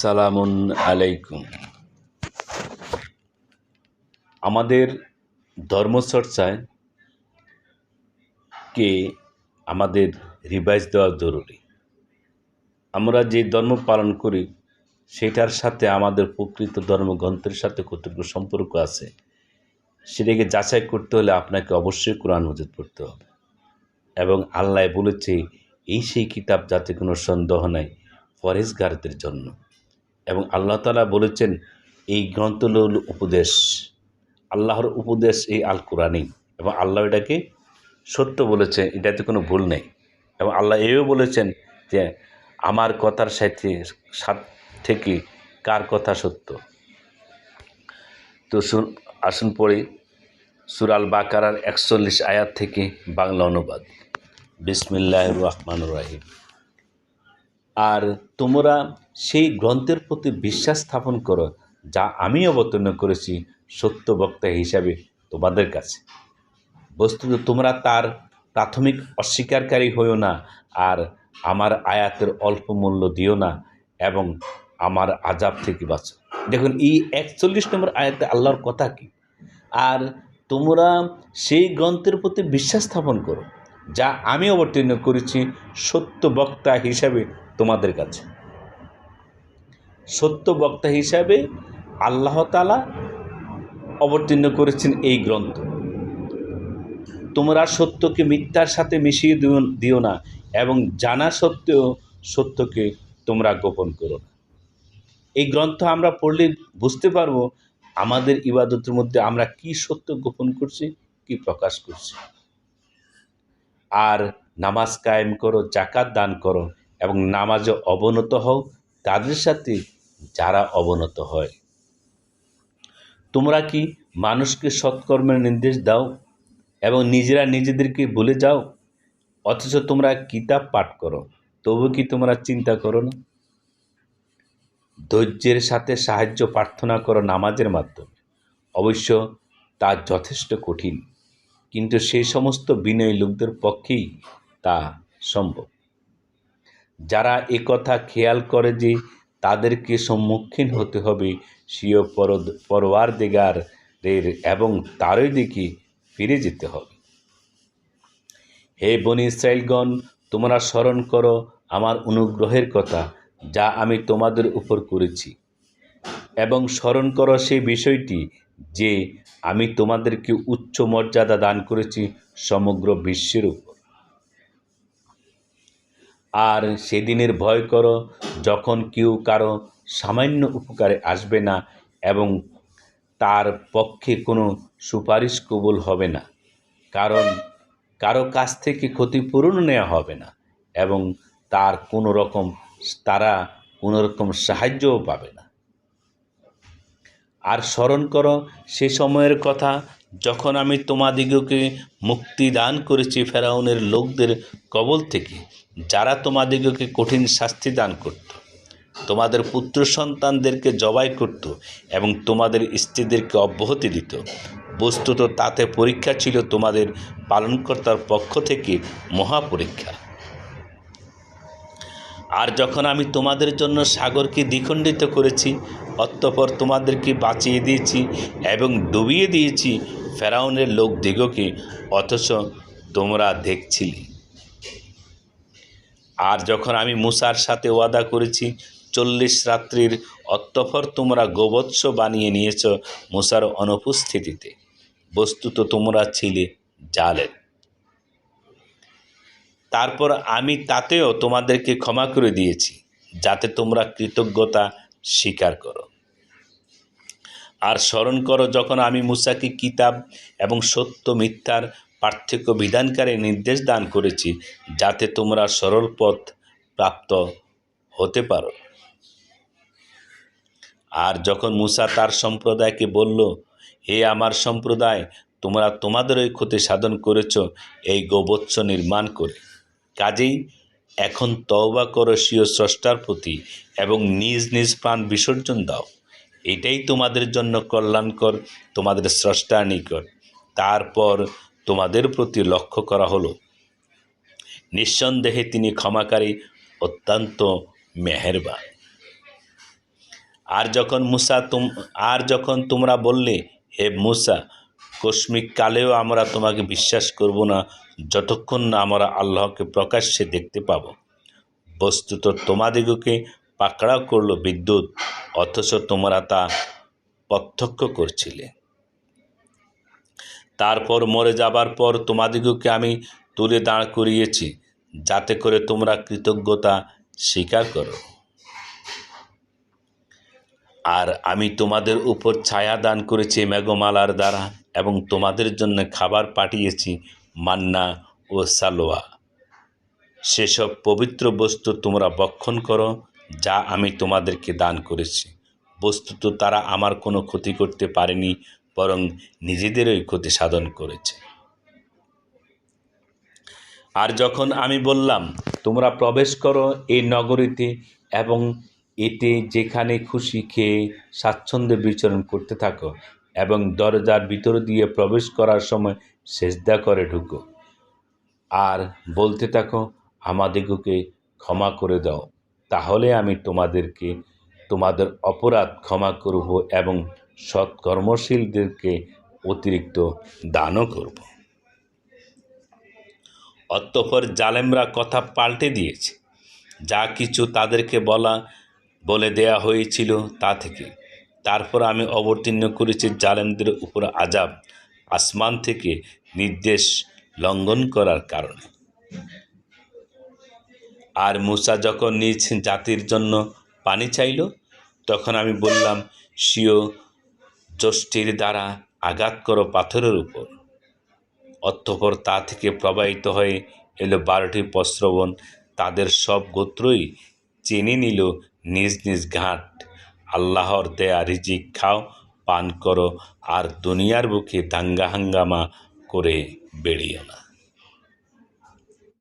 সালামুন আলাইকুম। আমাদের ধর্মচর্চায় কে আমাদের রিভাইজ দেওয়া জরুরি। আমরা যে ধর্ম পালন করি, সেটার সাথে আমাদের প্রকৃত ধর্মগ্রন্থের সাথে কতটুকু সম্পর্ক আছে, সেটাকে যাচাই করতে হলে আপনাকে অবশ্যই কোরআন মজিদ পড়তে হবে। এবং আল্লাহ বলেছে, এই সেই কিতাব যাতে কোনো সন্দেহ নাই ফরেজগারদের জন্য। এবং আল্লাহ তালা বলেছেন, এই গ্রন্থ হল উপদেশ, আল্লাহর উপদেশ এই আল কোরআনই এবং আল্লাহ এটাকে সত্য বলেছে, এটাতে কোনো ভুল নেই। এবং আল্লাহ এও বলেছেন যে, আমার কথার সাথে, সাথ থেকে কার কথা সত্য? তো আসুন পড়ি সুরাল বাকারার একচল্লিশ আয়াত থেকে বাংলা অনুবাদ। বিসমিল্লাহ রহমান রাহিম। আর তোমরা সেই গ্রন্থের প্রতি বিশ্বাস স্থাপন করো, যা আমি অবতীর্ণ করেছি, সত্য বক্তা হিসাবে তোমাদের কাছে। বস্তুত তোমরা তার প্রাথমিক অস্বীকারী হইও না, আর আমার আয়াতের অল্প মূল্য দিও না, এবং আমার আজাব থেকে বাঁচো। দেখুন, এই একচল্লিশ নম্বর আয়াতে আল্লাহর কথা কি? আর তোমরা সেই গ্রন্থের প্রতি বিশ্বাস স্থাপন করো, যা আমি অবতীর্ণ করেছি, সত্য বক্তা হিসাবে তোমাদের কাছে। সত্য বক্তা হিসাবে আল্লাহ তালা অবতীর্ণ করেছেন এই গ্রন্থ। তোমরা সত্যকে মিথ্যার সাথে মিশিয়ে দিও দিও না এবং জানা সত্ত্বেও সত্যকে তোমরা গোপন করো না। এই গ্রন্থ আমরা পড়লে বুঝতে পারব আমাদের ইবাদতের মধ্যে আমরা কি সত্য গোপন করছি, কি প্রকাশ করছি। আর নামাজ কায়েম করো জাকাত দান করো এবং নামাজে অবনত হও। তাদের সাথে যারা অবনত হয়। তোমরা কি মানুষকে সৎকর্মের নির্দেশ দাও এবং নিজেরা নিজেদেরকে বলে যাও? অথচ তোমরা কিতাব পাঠ করো, তবু কি তোমরা চিন্তা করো না? ধৈর্যের সাথে সাহায্য প্রার্থনা করো নামাজের মাধ্যমে। অবশ্য তা যথেষ্ট কঠিন, কিন্তু সেই সমস্ত বিনয়ী লোকদের পক্ষেই তা সম্ভব। যারা কথা খেয়াল করে যে তাদেরকে সম্মুখীন হতে হবে, স্বীয় পর পরওয়ার দিগার এবং তারই দিকে ফিরে যেতে হবে। হে বনি ইসরায়েলগণ তোমরা স্মরণ করো আমার অনুগ্রহের কথা যা আমি তোমাদের উপর করেছি। এবং স্মরণ করো সেই বিষয়টি যে আমি তোমাদেরকে উচ্চ মর্যাদা দান করেছি সমগ্র বিশ্বের উপর। আর সেদিনের ভয় করো, যখন কেউ কারও সামান্য উপকারে আসবে না এবং তার পক্ষে কোনো সুপারিশ কবুল হবে না। কারণ কারও কাছ থেকে ক্ষতিপূরণ নেওয়া হবে না এবং তার কোনো রকম তারা কোনো রকম সাহায্যও পাবে না। আর স্মরণ করো, সে সময়ের কথা, যখন আমি তোমাদিগকে মুক্তি দান করেছি ফেরাউনের লোকদের কবল থেকে। যারা তোমাদিগকে কঠিন শাস্তি দান করত, তোমাদের পুত্র সন্তানদেরকে জবাই করত এবং তোমাদের স্ত্রীদেরকে অব্যাহতি দিত, বস্তুত তাতে পরীক্ষা ছিল তোমাদের পালনকর্তার পক্ষ থেকে মহাপরীক্ষা। আর যখন আমি তোমাদের জন্য সাগরকে দ্বিখণ্ডিত করেছি, অতঃপর তোমাদেরকে বাঁচিয়ে দিয়েছি এবং ডুবিয়ে দিয়েছি ফেরাউনের লোক দিগকে অথচ তোমরা দেখছিলে। আর যখন আমি মুসার সাথে ওয়াদা করেছি, চল্লিশ রাত্রির অতঃপর তোমরা গোবৎস বানিয়ে নিয়েছ মুসার অনুপস্থিতিতে। বস্তুত তোমরা ছিলে জালের তারপর আমি তাতেও তোমাদেরকে ক্ষমা করে দিয়েছি, যাতে তোমরা কৃতজ্ঞতা স্বীকার করো। আর স্মরণ করো, যখন আমি মুসাকে কিতাব এবং সত্য মিথ্যার পার্থক্য বিধানকারী নির্দেশ দান করেছি যাতে তোমরা সরল পথ প্রাপ্ত হতে পারো। আর যখন মুসা তার সম্প্রদায়কে বলল, হে আমার সম্প্রদায়, তোমরা তোমাদের ওই ক্ষতি সাধন করেছ, এই গোবৎস নির্মাণ করে। কাজেই এখন তওবা করো স্রষ্টার প্রতি এবং নিজ নিজ প্রাণ বিসর্জন দাও। এটাই তোমাদের জন্য কল্যাণকর, তোমাদের স্রষ্টার নিকট। তারপর তোমাদের প্রতি লক্ষ্য করা হলো। নিঃসন্দেহে তিনি ক্ষমাকারী, অত্যন্ত মেহেরবান। আর যখন মুসা তুম আর যখন তোমরা বললে, হে মুসা, কস্মিক কালেও আমরা তোমাকে বিশ্বাস করব না, যতক্ষণ না আমরা আল্লাহকে প্রকাশ্যে দেখতে পাব। বস্তুত তোমাদিগকে পাকড়াও করল বিদ্যুৎ, অথচ তোমরা তা প্রত্যক্ষ করছিলে। তারপর মরে যাবার পর তোমাদিগকে আমি তুলে দাঁড় করিয়েছি, যাতে করে তোমরা কৃতজ্ঞতা স্বীকার করো। আর আমি তোমাদের উপর ছায়া দান করেছি মেঘমালার দ্বারা এবং তোমাদের জন্য খাবার পাঠিয়েছি মান্না ও সালোয়া। সেসব পবিত্র বস্তু তোমরা বক্ষণ করো, যা আমি তোমাদেরকে দান করেছি। বস্তুত তারা আমার কোনো ক্ষতি করতে পারেনি বরং নিজেদেরই ক্ষতি সাধন করেছে। আর যখন আমি বললাম, তোমরা প্রবেশ করো এই নগরীতে এবং এতে যেখানে খুশি খেয়ে স্বাচ্ছন্দ্যে বিচরণ করতে থাকো এবং দরজার ভিতর দিয়ে প্রবেশ করার সময় সেজদা করে ঢুকো। আর বলতে থাকো, আমাদিগকে ক্ষমা করে দাও। তাহলে আমি তোমাদেরকে, তোমাদের অপরাধ ক্ষমা করব এবং সৎকর্মশীলদেরকে অতিরিক্ত দানও করব। অতঃপর জালেমরা কথা পাল্টে দিয়েছে। যা কিছু তাদেরকে বলা, বলে দেয়া হয়েছিল তা থেকে। তারপর আমি অবতীর্ণ করেছি জালেমদের উপর আজাব আসমান থেকে নির্দেশ লঙ্ঘন করার কারণে। আর মুসা যখন নিজ জাতির জন্য পানি চাইল, তখন আমি বললাম সিও যষ্টির দ্বারা আঘাত করো পাথরের উপর। অতঃপর তা থেকে প্রবাহিত হয়ে এলো বারোটি প্রস্রবণ। তাদের সব গোত্রই চেনে নিল নিজ নিজ ঘাট। আল্লাহর দেয়া রিজিক খাও, পান করো, আর দুনিয়ার বুকে দাঙ্গা হাঙ্গামা করে বেরিয়ে না।